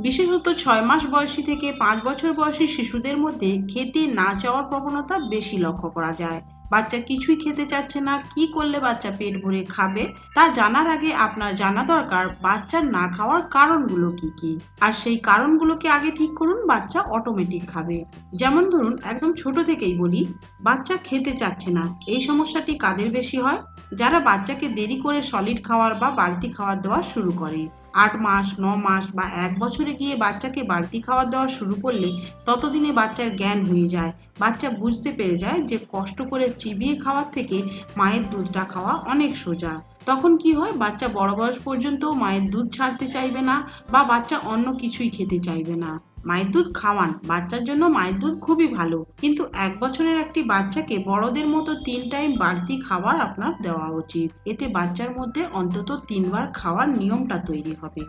বিশেষত ছয় মাস বয়সী থেকে পাঁচ বছর বয়সী শিশুদের মধ্যে খেতে না চাওয়ার প্রবণতা বেশি লক্ষ্য করা যায়। বাচ্চা কিছুই খেতে চাচ্ছে না, কি করলে বাচ্চা পেট ভরে খাবে, তা জানার আগে আপনার জানা দরকার বাচ্চার না খাওয়ার কারণগুলো কি কি। আর সেই কারণগুলোকে আগে ঠিক করুন, বাচ্চা অটোমেটিক খাবে। যেমন ধরুন, একদম ছোট থেকেই বলি, বাচ্চা খেতে চাচ্ছে না, এই সমস্যাটি কাদের বেশি হয়? যারা বাচ্চাকে দেরি করে সলিড খাওয়ার বা বাড়তি খাবার দেওয়া শুরু করে। আট মাস, ন মাস বা এক বছরে গিয়ে বাচ্চাকে বাড়তি খাবার দেওয়া শুরু করলে ততদিনে বাচ্চার জ্ঞান হয়ে যায়। বাচ্চা বুঝতে পেরে যায় যে কষ্ট করে চিবিয়ে খাওয়ার থেকে মায়ের দুধটা খাওয়া অনেক সোজা। তখন কি হয়, বাচ্চা বড় বয়স পর্যন্ত মায়ের দুধ ছাড়তে চাইবে না বা বাচ্চা অন্য কিছুই খেতে চাইবে না। মায়ের দুধ খাওয়ান। বাচ্চার জন্য মায়ের দুধ খুবই ভালো। কিন্তু এক বছরের একটি বাচ্চাকে বড়দের মতো তিন টাইম বাড়তি খাবার আপনার দেওয়া উচিত। এতে বাচ্চার মধ্যে অন্তত তিনবার খাওয়ার নিয়মটা তৈরি হবে।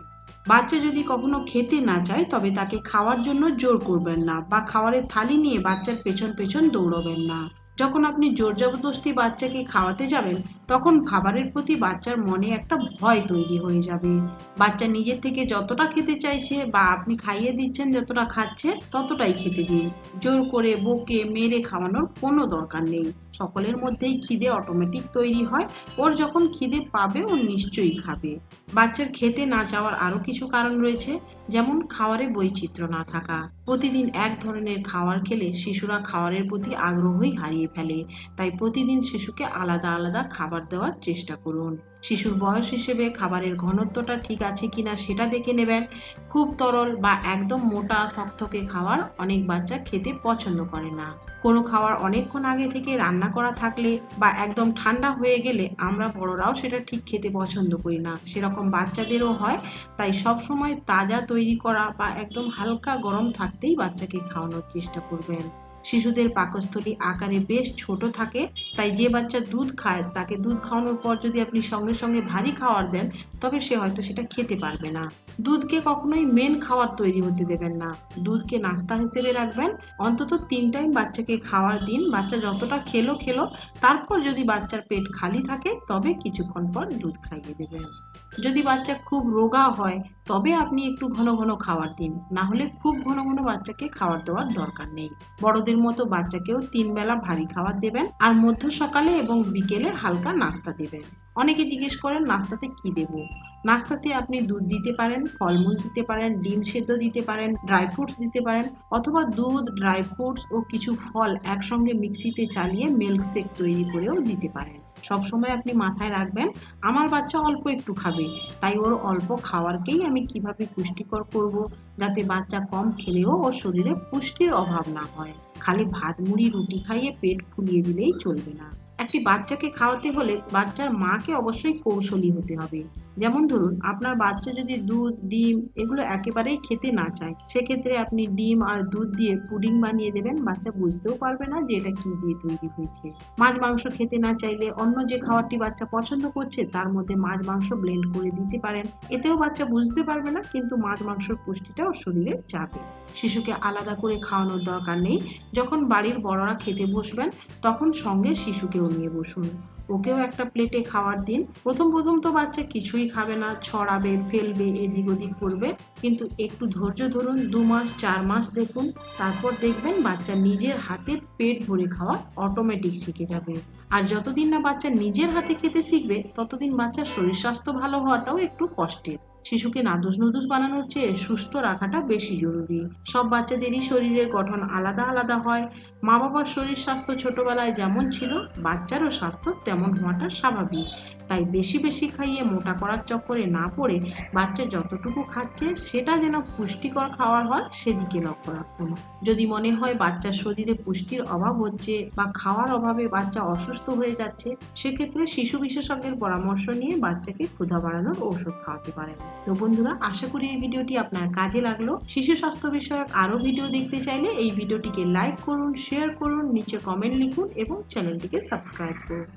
বাচ্চা যদি কখনো খেতে না চায়, তবে তাকে খাওয়ার জন্য জোর করবেন না বা খাওয়ারের থালি নিয়ে বাচ্চার পেছন পেছন দৌড়বেন না। যখন আপনি জোর জবরদস্তি বাচ্চাকে খাওয়াতে যাবেন তখন খাবারের প্রতি বাচ্চার মনে একটা ভয় তৈরি হয়ে যাবে। বাচ্চা নিজের থেকে যতটা খেতে চাইছে বা আপনি খাইয়ে দিচ্ছেন যতটা খাচ্ছে ততটাই খেতে দিন। জোর করে বকে মেরে খাওয়ানোর কোনো দরকার নেই। সকলের মধ্যেই খিদে অটোমেটিক তৈরি হয়। ওর যখন খিদে পাবে, ও নিশ্চয়ই খাবে। বাচ্চার খেতে না যাওয়ার আরও কিছু কারণ রয়েছে, যেমন খাওয়ারে বৈচিত্র্য না থাকা। প্রতিদিন এক ধরনের খাবার খেলে শিশুরা খাবারের প্রতি আগ্রহই হারিয়ে ফেলে। তাই প্রতিদিন শিশুকে আলাদা আলাদা খাবার দেওয়ার চেষ্টা করুন। শিশুর বয়স হিসেবে খাবারের ঘনত্বটা ঠিক আছে কিনা সেটা দেখে নেবেন। খুব তরল বা একদম মোটা, থকথকে খাবার অনেক বাচ্চা খেতে পছন্দ করে না। কোনো খাবার অনেকক্ষণ আগে থেকে রান্না করা থাকলে বা একদম ঠান্ডা হয়ে গেলে আমরা বড়রাও সেটা ঠিক খেতে পছন্দ করি না। সেরকম বাচ্চাদেরও হয়, তাই সব সময় তাজা তৈরি করা বা একদম হালকা গরম থাকতেই বাচ্চাকে খাওয়ানোর চেষ্টা করবেন। শিশুদের পাকস্থলী আকারে বেশ ছোট থাকে, তাই যে বাচ্চা দুধ খায়, তাকে দুধ খাওয়ানোর পর যদি আপনি সঙ্গে সঙ্গে ভারী খাওয়ার দেন, তবে সে হয়তো সেটা খেতে পারবে না। দুধকে কখনোই মেন খাবার তৈরি হতে দেবেন না। দুধকে নাস্তা হিসেবে রাখবেন। অন্তত তিন টাইম বাচ্চাকে খাওয়ার দিন, বাচ্চা যতটা খেলো খেলো, তারপর যদি বাচ্চার পেট খালি থাকে, তবে কিছুক্ষণ পর দুধ খাইয়ে দেবেন। যদি বাচ্চা খুব রোগা হয় তবে আপনি একটু ঘন ঘন খাবার দিন। না হলে খুব ঘন ঘন বাচ্চাকে খাবার দেওয়ার দরকার নেই। বড়দের মতো বাচ্চাকেও তিন বেলা ভারী খাবার দেবেন আর মধ্য সকালে এবং বিকেলে হালকা নাস্তা দেবেন। অনেকে জিজ্ঞেস করেন, নাস্তাতে কি দেব? নাস্তাতে আপনি দুধ দিতে পারেন, ফলমূল দিতে পারেন, ডিম সেদ্ধ দিতে পারেন, ড্রাই ফ্রুটস দিতে পারেন, অথবা দুধ, ড্রাই ফ্রুটস ও কিছু ফল একসঙ্গে মিক্সিতে চালিয়ে মিল্ক শেক তৈরি করেও দিতে পারেন। সবসময় আপনি মাথায় রাখবেন, আমার বাচ্চা অল্প একটু খাবে, তাই ওর অল্প খাওয়ারকেই আমি কীভাবে পুষ্টিকর করব যাতে বাচ্চা কম খেলেও ওর শরীরে পুষ্টির অভাব না হয়। খালি ভাত, মুড়ি, রুটি খাইয়ে পেট ফুলিয়ে দিলেই চলবে না। একটি বাচ্চাকে খাওয়াতে হলে বাচ্চার মাকে অবশ্যই কৌশলী হতে হবে। যেমন ধরুন, আপনার বাচ্চা যদি দুধ, ডিম এগুলো একেবারেই খেতে না চায়, সেক্ষেত্রে আপনি ডিম আর দুধ দিয়ে পুডিং বানিয়ে দেবেন। বাচ্চা বুঝতেও পারবে না যে এটা কি দিয়ে তৈরি হয়েছে। মাছ মাংস খেতে না চাইলে অন্য যে খাবারটি বাচ্চা পছন্দ করছে, তার মধ্যে মাছ মাংস ব্লেন্ড করে দিতে পারেন। এতেও বাচ্চা বুঝতে পারবে না, কিন্তু মাছ মাংসর পুষ্টিটা ওর শরীরে যাবে। শিশুকে আলাদা করে খাওয়ানোর দরকার নেই। যখন বাড়ির বড়রা খেতে বসবেন, তখন সঙ্গে শিশুকেও নিয়ে বসুন। ওকেও একটা প্লেটে খাওয়ার দিন। প্রথম প্রথম তো বাচ্চা কিছুই খাবে না, ছড়াবে, ফেলবে, এদিক ওদিক করবে। কিন্তু একটু ধৈর্য ধরুন, দু মাস, চার মাস দেখুন। তারপর দেখবেন বাচ্চা নিজের হাতে পেট ভরে খাওয়া অটোমেটিক শিখে যাবে। আর যতদিন না বাচ্চা নিজের হাতে খেতে শিখবে, ততদিন বাচ্চার শরীর স্বাস্থ্য ভালো হওয়াটাও একটু কষ্টের। শিশুকে নাদুস নুদুস বানানোর চেয়ে সুস্থ রাখাটা বেশি জরুরি। সব বাচ্চাদেরই শরীরের গঠন আলাদা আলাদা হয়। মা বাবার শরীর স্বাস্থ্য ছোটবেলায় যেমন ছিল, বাচ্চারও স্বাস্থ্য তেমন হওয়াটা স্বাভাবিক। তাই বেশি বেশি খাইয়ে মোটা করার চক্করে না পড়ে বাচ্চা যতটুকু খাচ্ছে, সেটা যেন পুষ্টিকর খাওয়ার হয়, সেদিকে লক্ষ্য রাখুন। যদি মনে হয় বাচ্চার শরীরে পুষ্টির অভাব হচ্ছে বা খাওয়ার অভাবে বাচ্চা অসুস্থ হয়ে যাচ্ছে, সেক্ষেত্রে শিশু বিশেষজ্ঞের পরামর্শ নিয়ে বাচ্চাকে ক্ষুধা বাড়ানোর ঔষধ খাওয়াতে পারেন। তো বন্ধুরা, আশা করি এই ভিডিওটি আপনার কাজে লাগল। শিশু স্বাস্থ্য বিষয়ক আরও ভিডিও দেখতে চাইলে এই ভিডিওটিকে লাইক করুন, শেয়ার করুন, নিচে কমেন্ট লিখুন এবং চ্যানেলটিকে সাবস্ক্রাইব করুন।